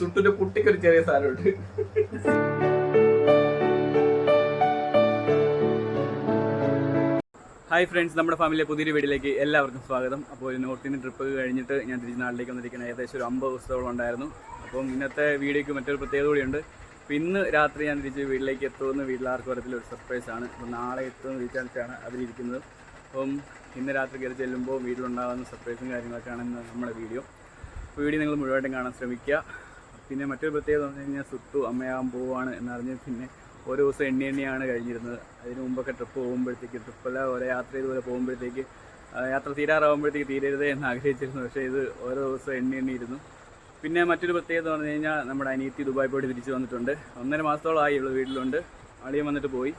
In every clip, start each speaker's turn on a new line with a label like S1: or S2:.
S1: സുട്ടിന്റെ കുട്ടിക്കൊരു ചെറിയ സാധനമുണ്ട്. Hi friends നമ്മുടെ ഫാമിലിയെ പുതിയൊരു വീട്ടിലേക്ക് എല്ലാവർക്കും സ്വാഗതം. അപ്പോൾ ഒരു നോർത്ത് ഇന്ത്യൻ ട്രിപ്പ് കഴിഞ്ഞിട്ട് ഞാൻ തിരിച്ച് നാട്ടിലേക്ക് വന്നിരിക്കുന്നത് ഏകദേശം ഒരു അമ്പത് ദിവസത്തോളം ഉണ്ടായിരുന്നു. അപ്പം ഇന്നത്തെ വീഡിയോയ്ക്ക് മറ്റൊരു പ്രത്യേകത കൂടിയുണ്ട്. അപ്പോൾ ഇന്ന് രാത്രി ഞാൻ തിരിച്ച് വീട്ടിലേക്ക് എത്തുമെന്ന് വീട്ടിലാർക്കും വരത്തിൽ ഒരു സർപ്രൈസ് ആണ്. അപ്പോൾ നാളെ എത്തുമെന്ന് വിചാരിച്ചാണ് അതിലിരിക്കുന്നത്. അപ്പം ഇന്ന് രാത്രി കയറി ചെല്ലുമ്പോൾ വീട്ടിലുണ്ടാകുന്ന സർപ്രൈസും കാര്യങ്ങളൊക്കെയാണ് ഇന്ന് നമ്മുടെ വീഡിയോ. അപ്പോൾ വീഡിയോ നിങ്ങൾ മുഴുവനായിട്ടും കാണാൻ ശ്രമിക്കുക. പിന്നെ മറ്റൊരു പ്രത്യേകത എന്ന് പറഞ്ഞു കഴിഞ്ഞാൽ സുത്തു അമ്മയാകാൻ പോവുകയാണ് എന്നറിഞ്ഞ് പിന്നെ ഓരോ ദിവസം എണ്ണി എണ്ണിയാണ് കഴിഞ്ഞിരുന്നത്. അതിന് മുമ്പൊക്കെ ട്രിപ്പ് പോകുമ്പോഴത്തേക്ക് ട്രിപ്പല്ല ഓരോ യാത്ര ഇതുപോലെ പോകുമ്പോഴത്തേക്ക് യാത്ര തീരാറാകുമ്പോഴത്തേക്ക് തീരരുതേ എന്ന് ആഗ്രഹിച്ചിരുന്നു. പക്ഷേ ഇത് ഓരോ ദിവസം എണ്ണി എണ്ണിയിരുന്നു. പിന്നെ മറ്റൊരു പ്രത്യേകത പറഞ്ഞു കഴിഞ്ഞാൽ നമ്മുടെ അനിയത്തി ദുബായ് പോയിട്ട് തിരിച്ചു വന്നിട്ടുണ്ട്. ഒന്നര മാസത്തോളം ആയി ഉള്ളു വീട്ടിലുണ്ട്. അളിയൻ വന്നിട്ട് പോയി.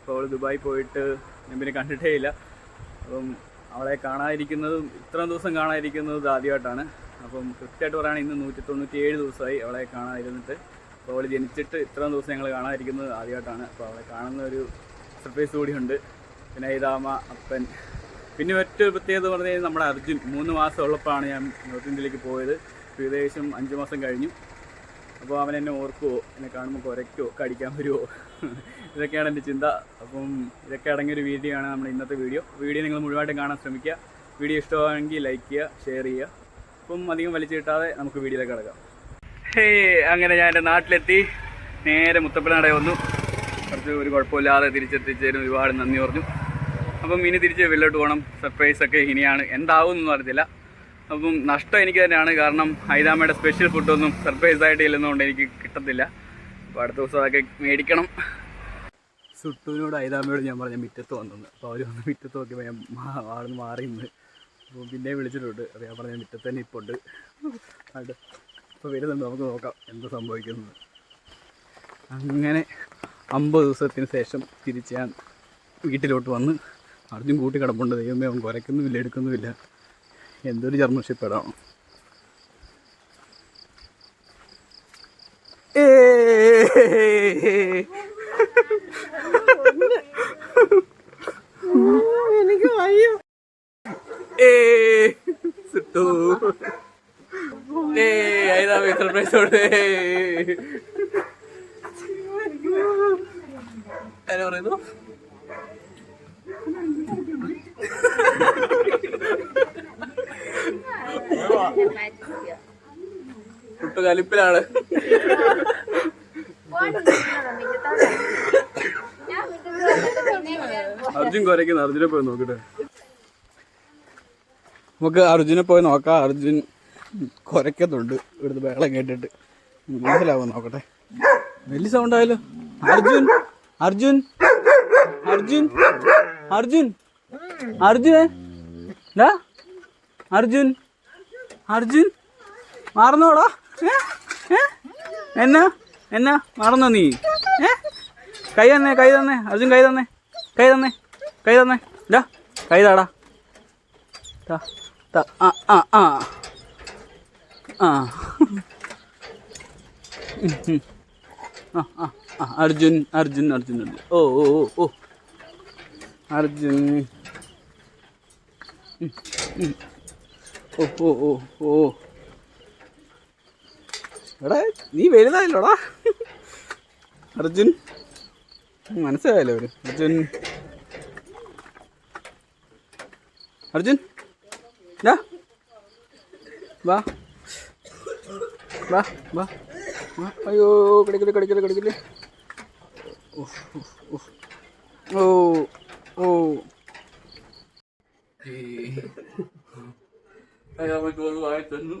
S1: അപ്പോൾ അവൾ ദുബായ് പോയിട്ട് ഞാൻ പിന്നെ കണ്ടിട്ടേ ഇല്ല. അപ്പം അവളെ കാണാതിരിക്കുന്നതും ഇത്രയും ദിവസം കാണാതിരിക്കുന്നതും ആദ്യമായിട്ടാണ്. അപ്പം കൃത്യമായിട്ട് പറയുകയാണ് ഇന്ന് നൂറ്റി തൊണ്ണൂറ്റി ഏഴ് ദിവസമായി അവളെ കാണാതിരുന്നിട്ട്. അപ്പോൾ അവൾ ജനിച്ചിട്ട് ഇത്രയും ദിവസം ഞങ്ങൾ കാണാതിരിക്കുന്നത് ആദ്യമായിട്ടാണ്. അപ്പോൾ അവളെ കാണുന്ന ഒരു സർപ്രൈസ് കൂടിയുണ്ട് പിന്നെ ഇതാമ അപ്പൻ. പിന്നെ മറ്റൊരു പ്രത്യേകത പറഞ്ഞു കഴിഞ്ഞാൽ നമ്മുടെ അർജുൻ മൂന്ന് മാസം ഉള്ളപ്പോഴാണ് ഞാൻ നോർത്ത് ഇന്ത്യയിലേക്ക് പോയത്. ഇപ്പോൾ ഏകദേശം അഞ്ച് മാസം കഴിഞ്ഞു. അപ്പോൾ അവൻ എന്നെ ഓർക്കുമോ എന്നെ കാണുമ്പോൾ കുരയ്ക്കോ? കടിക്കാൻ വരുമോ ഇതൊക്കെയാണ് എന്റെ ചിന്ത. അപ്പം ഇതൊക്കെ അടങ്ങിയൊരു വീഡിയോ ആണ് നമ്മുടെ ഇന്നത്തെ വീഡിയോ വീഡിയോ നിങ്ങൾ മുഴുവനായിട്ടും കാണാൻ ശ്രമിക്കുക. വീഡിയോ ഇഷ്ടമാണെങ്കിൽ ലൈക്ക് ചെയ്യുക ഷെയർ ചെയ്യുക. അപ്പം അധികം വലിച്ചു കിട്ടാതെ നമുക്ക് വീഡിയോയിലേക്ക് കിടക്കാം. ഹേ അങ്ങനെ ഞാൻ എന്റെ നാട്ടിലെത്തി. നേരെ മുത്തപ്പനാടെ വന്നു. കുറച്ച് ഒരു കുഴപ്പമില്ലാതെ തിരിച്ചെത്തിച്ചതിന് ഒരുപാട് നന്ദി പറഞ്ഞു. അപ്പം ഇനി തിരിച്ച് വെള്ളോട്ട് പോകണം. സർപ്രൈസൊക്കെ ഇനിയാണ്. എന്താവും എന്നൊന്നും അറിയത്തില്ല. അപ്പം നഷ്ടം എനിക്ക് തന്നെയാണ്. കാരണം ഹൈദാമയുടെ സ്പെഷ്യൽ ഫുഡൊന്നും സർപ്രൈസ് ആയിട്ട് ഇല്ലെന്നുകൊണ്ട് എനിക്ക് കിട്ടത്തില്ല. അപ്പോൾ അടുത്ത ദിവസം അതൊക്കെ മേടിക്കണം. സുട്ടുവിനോട് ഹൈദാമയോട് ഞാൻ പറഞ്ഞ മിറ്റത്ത് വന്നത് അപ്പോൾ അവർ വന്ന് മിറ്റത്ത് നോക്കിയപ്പോൾ ഞാൻ അവിടെ നിന്ന് മാറി അപ്പോൾ പിന്നെ വിളിച്ചിട്ടുണ്ട്. അപ്പോൾ ഞാൻ പറഞ്ഞ മിറ്റത്ത് തന്നെ ഇപ്പോൾ ഉണ്ട് അപ്പോൾ വരുന്നുണ്ട്. നമുക്ക് നോക്കാം എന്താ സംഭവിക്കുന്നത്. അങ്ങനെ അമ്പത് ദിവസത്തിന് ശേഷം തിരിച്ച് ഞാൻ വീട്ടിലോട്ട് വന്ന് അർജുൻ കൂട്ടി കിടപ്പുണ്ട് ദൈവമേ അവൻ കുരയ്ക്കുന്നുമില്ല എടുക്കുന്നുമില്ല. എന്തൊരു ചർമ്മഷിപ്പേടാണോ
S2: എനിക്ക് വയ്യ.
S1: സിട്ടു. ഏതാ സർപ്രൈസോട് ആരാ കലിപ്പിലാണ് അർജുൻ കുരയ്ക്കുന്നു അർജുനെ പോയി നോക്കട്ടെ. നമുക്ക് അർജുനെ പോയി നോക്കാം. അർജുൻ കുരയ്ക്കുന്നുണ്ട്. ഇവിടുത്തെ വേളം കേട്ടിട്ട്. മനസ്സിലാവും നോക്കട്ടെ. വലിയ സൗണ്ട് ആയാലോ അർജുൻ അർജുൻ അർജുൻ അർജുൻ അർജുൻ ഡാ അർജുൻ അർജുൻ. മാറുന്നോടാ. എന്നാ? എന്നാ? മറന്നോ നീ? കൈ തന്നെ കൈ തന്നെ. അർജുൻ കൈ തന്നെ. കൈ തന്നെ. കൈ തന്നെ. ഇതാ കൈ താടാ. ആ ആ ആ. ആ. അർജുൻ അർജുൻ അർജുൻ അർജുൻ. ഓ ഓ ഓ ഓ. അർജുൻ. ഓ ഓ ഓ ഓ. എടാ നീ വലുതായല്ലോടാ. അർജുൻ. മനസ്സിലായല്ലോ അവർ. അർജുൻ. അർജുൻ. വാ. വാ വാ. അയ്യോ കിടക്കില്ല കിടക്കില്ല കിടക്കില്ല. ഓ ഓ. വായി തന്നു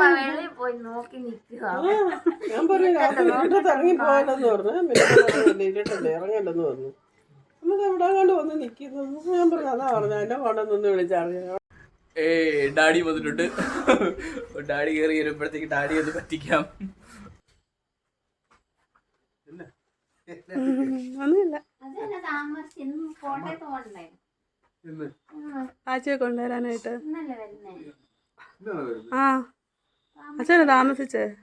S3: വെളിയിൽ പോയി നോക്കി നിൽക്കുക.
S2: ഞാൻ പറഞ്ഞു ഇറങ്ങി പോകാനെന്ന് പറഞ്ഞു. പിന്നെ ഇരുട്ടല്ലേ ഇറങ്ങല്ലെന്ന് പറഞ്ഞു. നമുക്ക് എവിടെ കണ്ട് വന്ന് നിൽക്കുന്നു? ഞാൻ പറഞ്ഞു അതാ പറഞ്ഞു എന്റെ കൊണ്ടൊന്ന് വിളിച്ചറിയാം
S1: ഏ ഡാഡി വന്നിട്ടുണ്ട്. ഡാഡി കയറി വരുമ്പോഴത്തേക്ക് ഡാഡി ഒന്ന് പറ്റിക്കാം.
S2: ഒന്നുമില്ല ആച്ചയെ കൊണ്ടുവരാനായിട്ട്. ആ. അച്ഛനെ താമസിച്ചേ?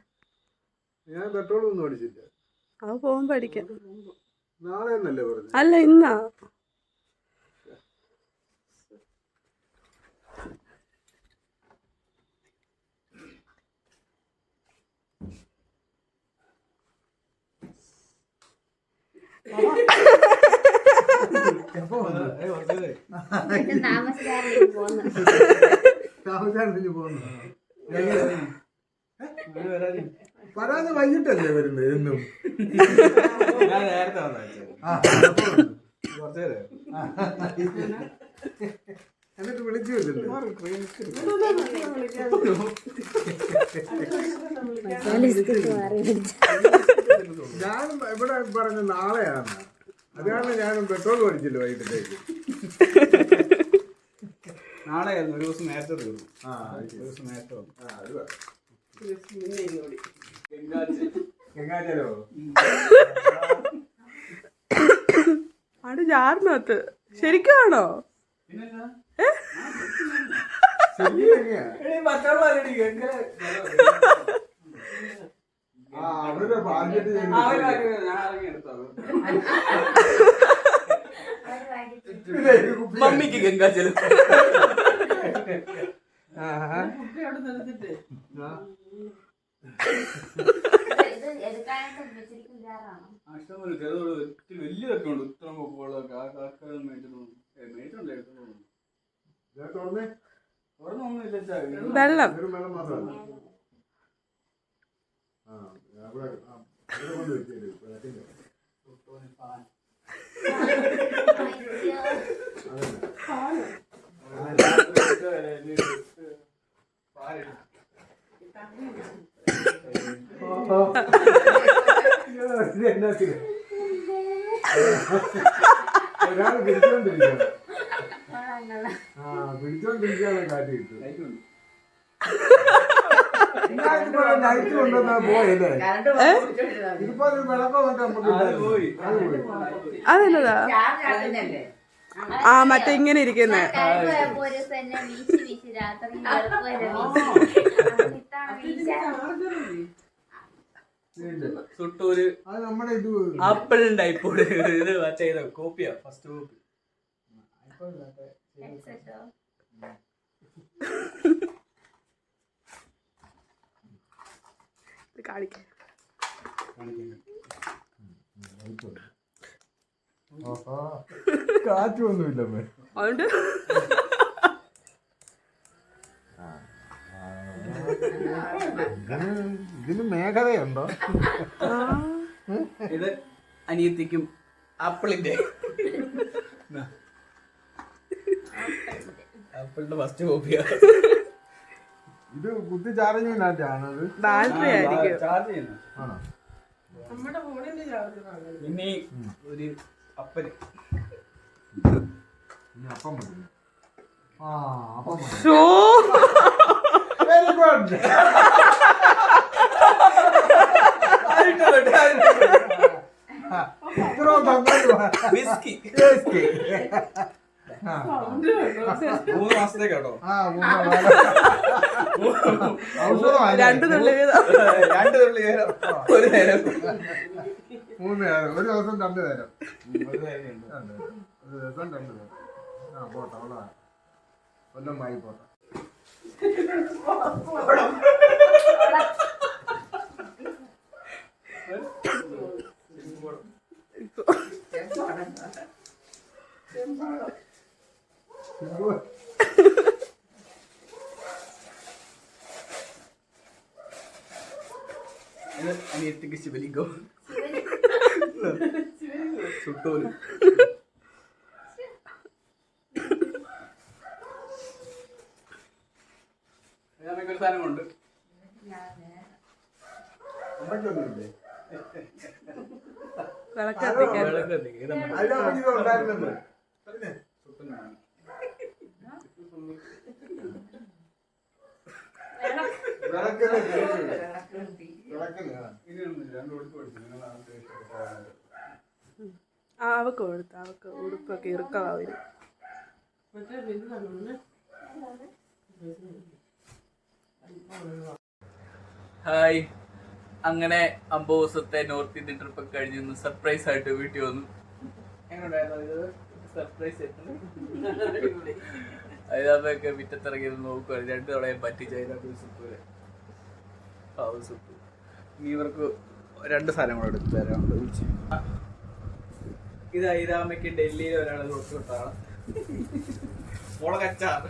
S4: ഞാൻ പെട്രോൾ ഒന്നും അടിച്ചില്ല.
S2: അത് പോകുമ്പോ അടിക്കാം. അല്ല ഇന്നാ.
S4: പോകുന്നു. പരാതി വൈകിട്ടല്ലേ വരുന്നത് എന്നും?
S1: ഞാൻ നേരത്തെ.
S4: എന്നിട്ട് വിളിച്ചു വെച്ചിട്ടുണ്ട്. ഞാൻ ഇവിടെ പറഞ്ഞ നാളെയാണ്. അത് കാരണം ഞാൻ പെട്രോൾ മേടിച്ചില്ല വൈകിട്ടത്തേക്ക്.
S1: നാളെ ആയിരുന്നു ഒരു ദിവസം നേരത്തെ തീർന്നു.
S4: ആ
S1: ഒരു ദിവസം നേരത്തെ വന്നു.
S4: ആ, അത്. ഗംഗാജലോ?
S2: അവിടെ ജാറിനകത്ത്. ശരിക്കാണോ
S1: പിന്നെന്നാ? മമ്മിക്ക് ഗംഗാജലം വലിയതൊക്കെ ഉണ്ട്. ഉത്തരം പൊക്കമുള്ളതൊക്കെ ആ കാക്ക മേടിച്ചിട്ടുണ്ട് മേടിച്ചിട്ടുണ്ട് എടുത്തോണ്ട്
S4: ഞാൻ തുറന്നേ
S1: തുറന്നൊന്നുമില്ല ചാ
S2: വെള്ളം.
S4: ഒരു വെള്ളം മാത്രമല്ല ആ. എന്നാത്തിന്? ഒരാൾ പിടിച്ചോണ്ടിരിക്കുകയാണ് ആ പിടിച്ചോണ്ടിരിക്കുകയാണ് കാറ്റ് കിട്ടും. ലൈറ്റ് കൊണ്ടുവന്നാ പോയല്ലേ? ഇതിപ്പോ വിളക്കം
S2: അതെന്നതാ? ആ മറ്റേ ഇങ്ങനെ ഇരിക്കുന്നേ.
S1: സുട്ടൂര്
S4: ഇത്
S1: ആപ്പിളിന്റെ ഐപ്പോഡ്. ഇത് ചെയ്ത കോപ്പിയാ ഫസ്റ്റ് കോപ്പി
S3: headset ഓ?
S2: ഇത് കാണിക്കാം.
S4: കാറ്റൊന്നുമില്ല.
S2: അതുകൊണ്ട്
S4: ഇതിന് മേഘതയുണ്ടോ?
S2: ആ,
S1: ഇത് അനിയത്തിക്കും ആപ്പിളിന്റെ. ആപ്പിളിന്റെ. ഫസ്റ്റ് കോപ്പിയാ
S4: ഇത് കുത്തി ചാർജ് അത്.
S2: ബാറ്ററി ആയിരിക്കും.
S1: ചാർജ് ചെയ്യുന്നു
S4: ആണോ
S2: നമ്മുടെ ഫോണിന്റെ ചാർജറാണ്
S1: ഇനി ഒരു അപ്പന്
S4: ഇനി അപ്പം മതി. ആ അപ്പം മതി.
S2: ഷോ.
S4: വെരി ഗുഡ് തന്നല്ലോ.
S1: വിസ്കി.
S4: ആ,
S1: മൂന്ന്.
S2: രണ്ടു തുള്ളി
S1: രണ്ട് തുള്ളി ഒരു നേരം.
S4: മൂന്ന് നേരം. ഒരു ദിവസം. രണ്ട് നേരം.
S1: ഒരു
S4: ദിവസം രണ്ട് നേരം. ആ പോട്ടെ അവളാ കൊല്ലം വായി പോട്ടെ
S1: ഇത് അനിയത്തിക്ക് ശിവലിംഗം സുട്ടോൽ ഒരു സാധനമുണ്ട്
S4: അമ്മയ്ക്കൊന്നുമില്ലേ
S2: വിളക്കത്തിക്കാൻ.
S1: വിളക്ക് കത്തിക്ക്.
S4: ആ.
S2: അവക്ക് കൊടുത്തു അവക്ക് ഉടുപ്പൊക്കെ
S1: ഇത് ഹായ്. അങ്ങനെ അമ്പത് ദിവസത്തെ നോർത്ത് ഇന്ത്യൻ ട്രിപ്പ് ഒക്കെ കഴിഞ്ഞു സർപ്രൈസ് ആയിട്ട് വീട്ടിൽ വന്നു. സർപ്രൈസ് അതിനകത്തൊക്കെ മിറ്റത്തിറങ്ങി നോക്കുവാണ് രണ്ടു തവണയും പറ്റിച്ച് അതിനകത്ത് സുപ്പ് പാവ് സുപ്പ് ഇനി ഇവർക്ക് രണ്ട് സാധനം കൂടെ എടുത്ത് തരാം. ഇത് ഐരാമയ്ക്ക് ഡൽഹിയിൽ ഒരാൾ കൊടുത്തു വിട്ടാണ് മുളകച്ചാർ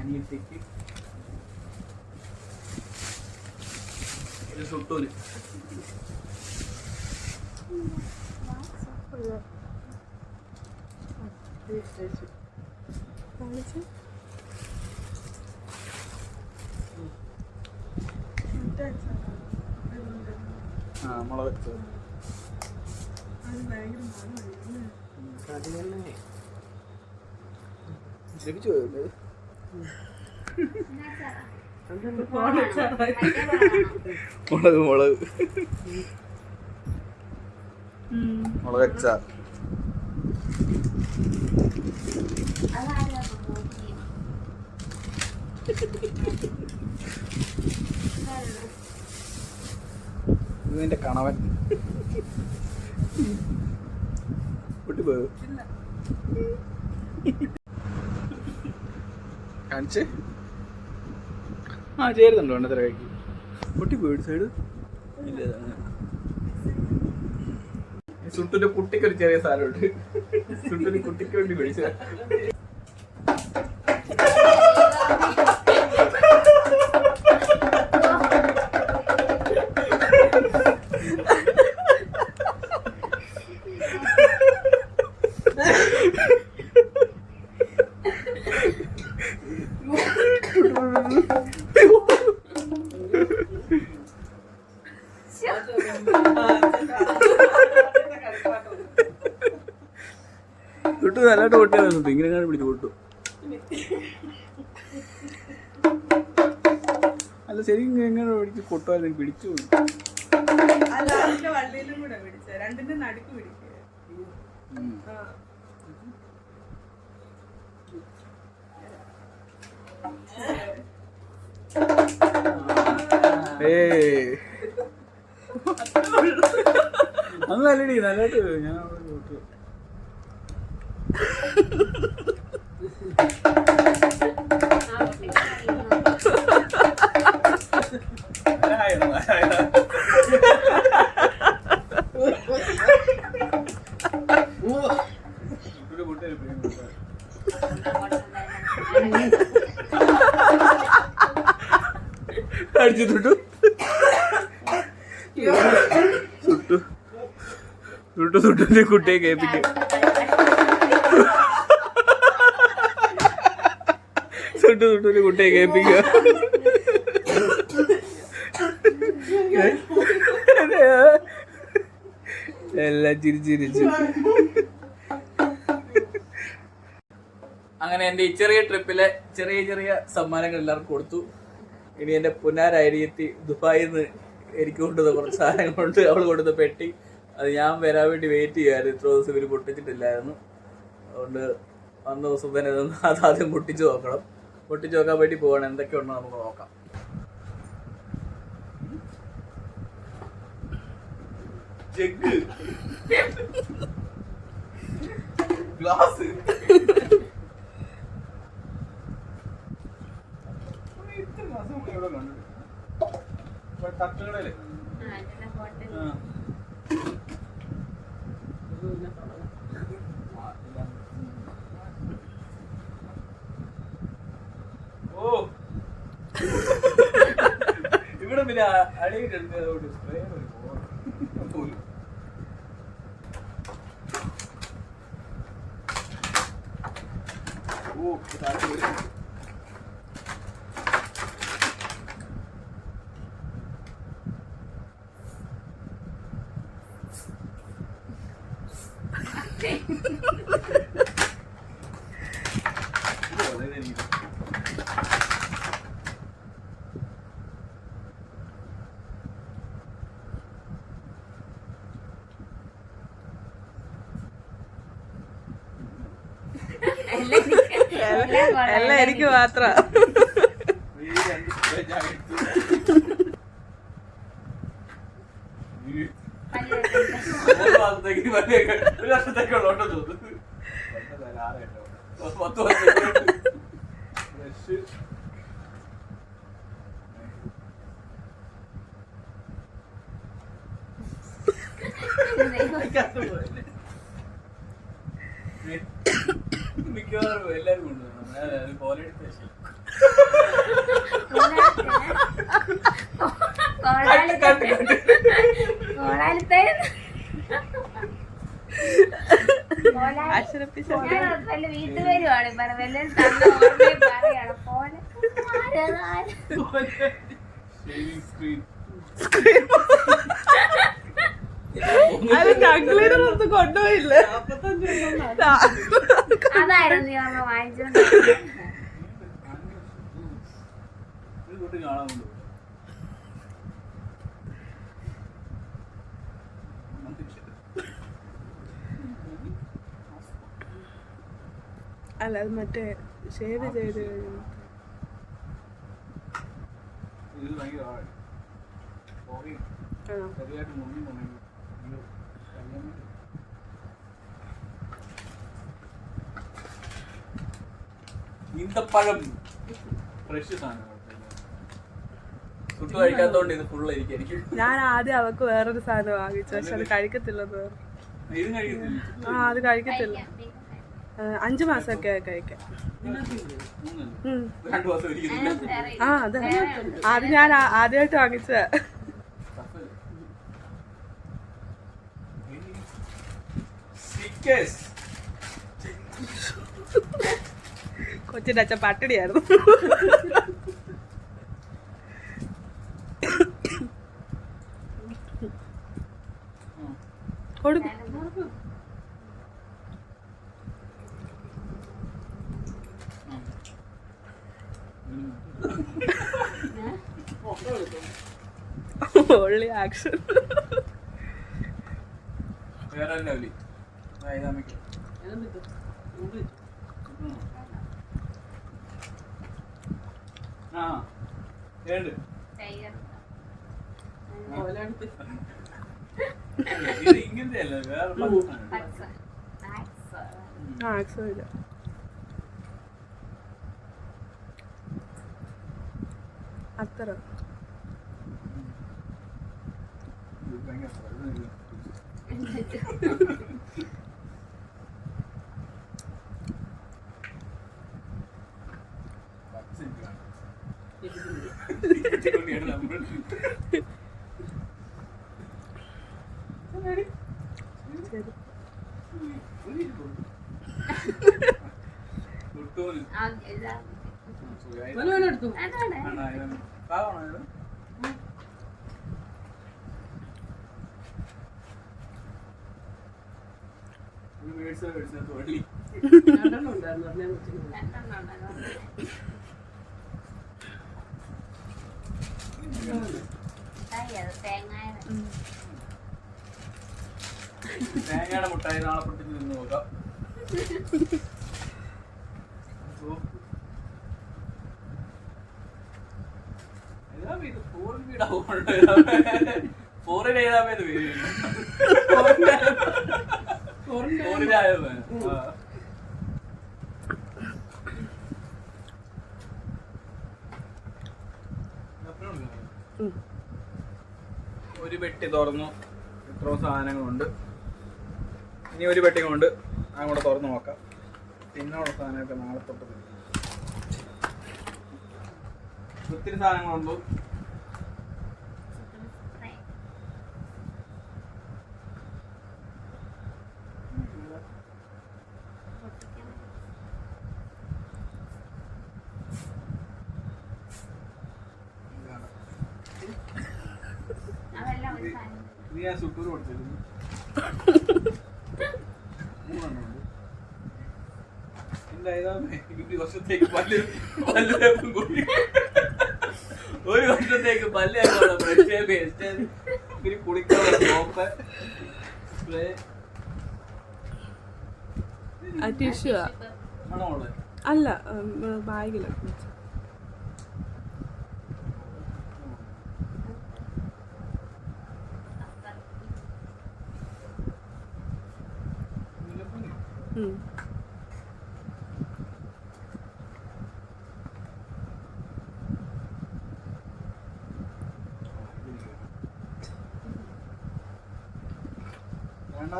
S1: അനിയത്തിക്ക്. ഇത് സുട്ടൂന്. ആ മുളക്. ലഭിച്ചു മുളക് മുളക്. മുളകച്ചാർ ഇതിന്റെ കണവൻ. പൊട്ടിപ്പോയോ കാണിച്ച്? ആ ചേരുന്നുണ്ടോ എണ്ണത്ര കഴിക്ക് പൊട്ടിപ്പോയി സൈഡ് ഇല്ല സുട്ടിന്റെ കുട്ടിക്ക് ഒരു ചെറിയ സാധനമുണ്ട്. സുട്ടിന്റെ കുട്ടിക്ക് വേണ്ടി മേടിച്ച കാണാൻ പിടിച്ച് പൊട്ടു. അല്ല ശരിക്കും എങ്ങനെ പിടിച്ച് പൊട്ടുമായിരുന്നു പിടിച്ചു പോയി. അന്ന് നല്ലടി നല്ലതായിട്ട് ഞാൻ അവിടെ പൊട്ടു. ആയിരുന്നു, ആയിരുന്നു. ഇവിടെ പൊട്ടി ഒരു പേരും കൊടുത്താ. അടിച്ചു തൊട്ടു. കുട്ടിയെ കേൾപ്പിക്കും. സുട്ടുന്റെ കുട്ടിയെ കേൾപ്പിക്കുക. എല്ലാം ചിരിച്ചിരിച്ചു. അങ്ങനെ എന്റെ ഈ ചെറിയ ട്രിപ്പിലെ ചെറിയ ചെറിയ സമ്മാനങ്ങൾ എല്ലാവർക്കും കൊടുത്തു. ഇനി എന്റെ പുന്നാരയരിയെത്തി ദുബായിൽ നിന്ന് എനിക്ക് കൊണ്ടുവന്ന കുറച്ച് കൊണ്ട് അവൾ കൊടുത്ത പെട്ടി. അത് ഞാൻ വരാൻ വേണ്ടി വെയിറ്റ് ചെയ്യുമായിരുന്നു ഇത്ര ദിവസം ഇവർ പൊട്ടിച്ചിട്ടില്ലായിരുന്നു. അതുകൊണ്ട് വന്ന ദിവസം തന്നെ അതാദ്യം പൊട്ടിച്ച് നോക്കണം. പൊട്ടിച്ച് നോക്കാൻ വേണ്ടി പോവാണ്. എന്തൊക്കെ ഉണ്ടോ നമുക്ക് നോക്കാം. ജഗ്. ഗ്ലാസ്. ഇത്ര മാസം മുന്നേ ഇവിടെ കണ്ടു? ഇപ്പൊ തട്ടുകടയിൽ. ആ. ഓ ഇവിടെ പിന്നെ അടിയിട്ടുണ്ട് അതുകൊണ്ട് spray ഒരു പോണം. പോലും. ഓ താഴെ വീഴുന്നു. ഇത് വളരെ എനിക്ക്
S3: എല്ലാം എനിക്ക് എല്ലാം കൊള്ളാം.
S2: എല്ലാം എനിക്ക് മാത്രം
S1: ഈ രണ്ട് spray ഞാൻ എടുത്തു. ഈ
S3: പല്ല് തേക്കണ്ട.
S1: എനിക്ക് മാസത്തേക്ക് ഒരു വർഷത്തേക്കുള്ള വർഷത്തേക്കുള്ളോട്ടോ തോന്നുന്നു. പത്ത് വർഷത്തേക്ക്
S2: അത് കൺക്ലീഡർ ഒന്നും കൊണ്ടുപോയില്ല.
S3: അതായിരുന്നു വാങ്ങിച്ചോണ്ട്
S1: കാണാൻ
S2: അല്ല അത് മറ്റേ ഷേവ് ചെയ്ത്
S1: ഈന്തപ്പഴം. ഫ്രഷ് സാധനം ഫുഡ് കഴിക്കാത്തോണ്ട് ഇത് ഫുൾ എനിക്ക്
S2: ഞാൻ ആദ്യം അവക്ക് വേറൊരു സാധനം വാങ്ങിച്ചു പക്ഷെ അത് കഴിക്കത്തില്ലെന്ന്
S1: കഴിക്കത്തില്ല?
S2: ആ അത് കഴിക്കത്തില്ല. അഞ്ച് മാസമൊക്കെ
S3: കഴിക്കാം.
S2: ആ അതെ. അത് ഞാൻ ആദ്യമായിട്ട്
S1: വാങ്ങിച്ച
S2: കൊച്ചിന്റെ അച്ഛൻ പട്ടിണിയായിരുന്നു. കൊടുക്കും. ഒള്ളി ആക്ഷൻ
S1: വേറെ ലെവലി. വൈതാമിക്ക് ആ ഏണ്ട് ഇങ്ങനത്തെ അല്ല വേറെ
S3: ആക്സ്
S2: ആ ആക്ഷൻ ഇല്ല.
S3: అత్తరు.
S1: തേങ്ങയുടെ മുട്ടായി നാളെ പൊട്ടിച്ച് നോക്കാം? ഫോറിൻ. ഫോറിൻ ഏതാ പേര്? ഫോറിനായത്. ഒരു പെട്ടി തുറന്നു എത്രയോ സാധനങ്ങളുണ്ട് ഇനി ഒരു പെട്ടി കൊണ്ട് അങ്ങോട്ട് തുറന്നു നോക്കാം. പിന്നുള്ള സാധനമൊക്കെ നാളെ തൊട്ട് തരും. ഒത്തിരി സാധനങ്ങളുണ്ട്.
S3: അതെല്ലാം ഒരു സാധനം.
S1: നീ ആ സുട്ടൂർ കൊടുത്തിരുന്നു ഒരു വർഷത്തേക്ക് പല്ല് കൂടി. ഒരു വർഷത്തേക്ക് ബ്രഷ് പേസ്റ്റ് പിന്നെ കുളിക്കാനുള്ള സോപ്പ് സ്പ്രേ
S2: ടിഷ്യൂ
S1: ആണോ
S2: അല്ല ബാഗിലൊക്കെ ഉം.
S1: രണ്ടാമതാണ് തോന്നുന്നത് ഇത് ഞാൻ മാറ്റി കൊടുക്കുന്നത്
S2: ആ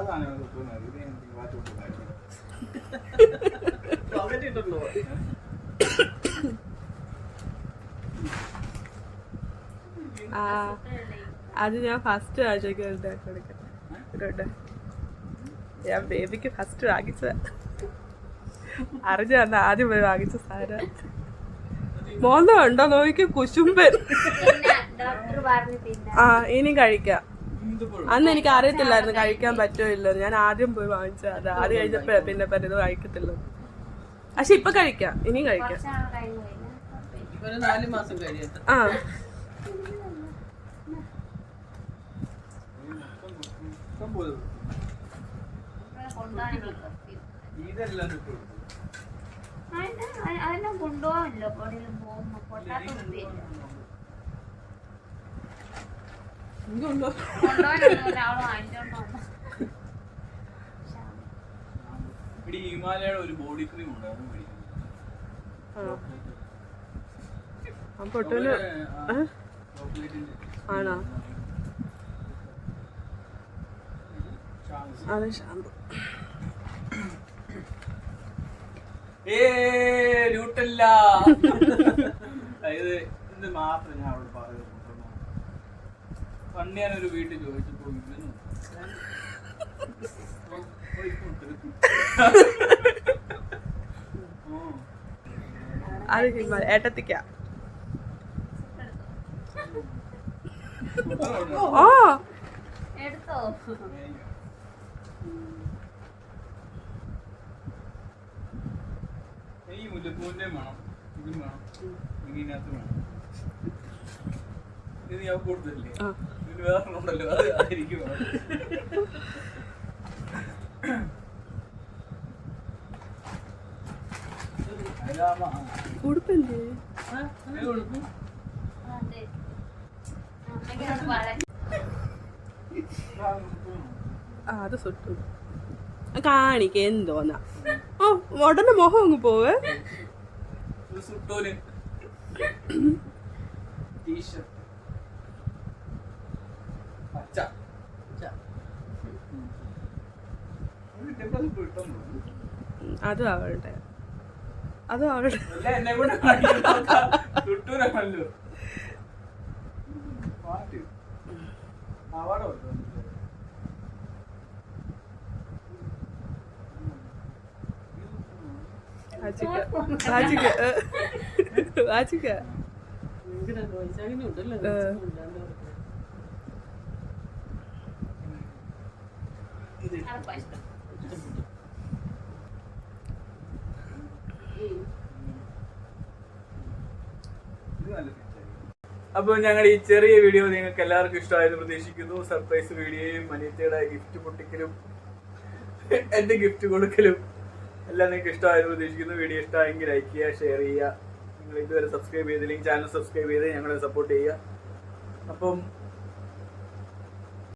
S2: അത് ഞാൻ ഫസ്റ്റ് കൊടുക്കാം ഞാൻ ബേബിക്ക് ഫസ്റ്റ് വാങ്ങിച്ച അറിഞ്ഞ അന്ന് ആദ്യം പോയി വാങ്ങിച്ച സാര മോന്തം ഉണ്ടോ? നോക്കി കുശുമ്പൻ. ആ ഇനി കഴിക്കാം. അന്ന് എനിക്ക് അറിയത്തില്ലായിരുന്നു കഴിക്കാൻ പറ്റോ ഇല്ലോ ഞാൻ ആദ്യം പോയി വാങ്ങിച്ച അത് ആദ്യം കഴിഞ്ഞപ്പോഴാ പിന്നെ പറഞ്ഞത് കഴിക്കത്തില്ല. പക്ഷെ ഇപ്പൊ കഴിക്കാം. ഇനിയും കഴിക്കാം. ആ.
S3: കൊണ്ടുപോകാമല്ലോ പോകുമ്പോ പൊട്ടാത്ത കുപ്പിയല്ല കൊണ്ടുപോകാനൊന്നും ഒരാൾ വാങ്ങിച്ചോണ്ട് വന്നു
S1: ഇവിടെ ഹിമാലയയുടെ ഒരു ബോഡി ക്രീം ഉണ്ട് അതും
S2: ആണോ? അതെ ഷാമ്പു.
S1: ഏ ഇത് മാത്രം ഞാൻ അവിടെ പണ്ട് ഞാനൊരു വീട്ടിൽ ചോദിച്ചു ഇവനും
S2: അത് ഏട്ടത്തിക്ക. ഓ
S3: എടുത്തോ?
S1: ഈ മുല്ലപ്പൂവിന്റെ മണം ഇതും വേണം ഇതിനകത്ത് വേണം. ഇത് ഞാൻ കൂടുതലല്ലേ അത് ആയിരിക്കും.
S2: ഉടുപ്പല്ലേ ആ അത് സുട്ടു കാണിക്ക എന്തോന്നാ. ഓ ഉടനെ മുഖം അങ്ങ് പോവേ.
S1: സുട്ടോന്. ടീഷർട്ട്
S2: അതും അവളുടെ. അതും അവളുടെ.
S1: കാണിക്കുന്നതാ. അപ്പോൾ ഞങ്ങൾ ഈ ചെറിയ വീഡിയോ നിങ്ങൾക്ക് എല്ലാവർക്കും ഇഷ്ടമായെന്ന് പ്രതീക്ഷിക്കുന്നു. സർപ്രൈസ് വീഡിയോയും അനിയത്തിയുടെ ഗിഫ്റ്റ് പൊട്ടിക്കലും എന്റെ ഗിഫ്റ്റ് കൊടുക്കലും എല്ലാം നിങ്ങൾക്ക് ഇഷ്ടമായെന്ന് പ്രതീക്ഷിക്കുന്നു. വീഡിയോ ഇഷ്ടമായെങ്കിൽ ലൈക്ക് ചെയ്യുക ഷെയർ ചെയ്യുക. നിങ്ങൾ ഇതുവരെ സബ്സ്ക്രൈബ് ചെയ്തില്ലെങ്കിൽ ചാനൽ സബ്സ്ക്രൈബ് ചെയ്ത് ഞങ്ങളെ സപ്പോർട്ട് ചെയ്യുക. അപ്പം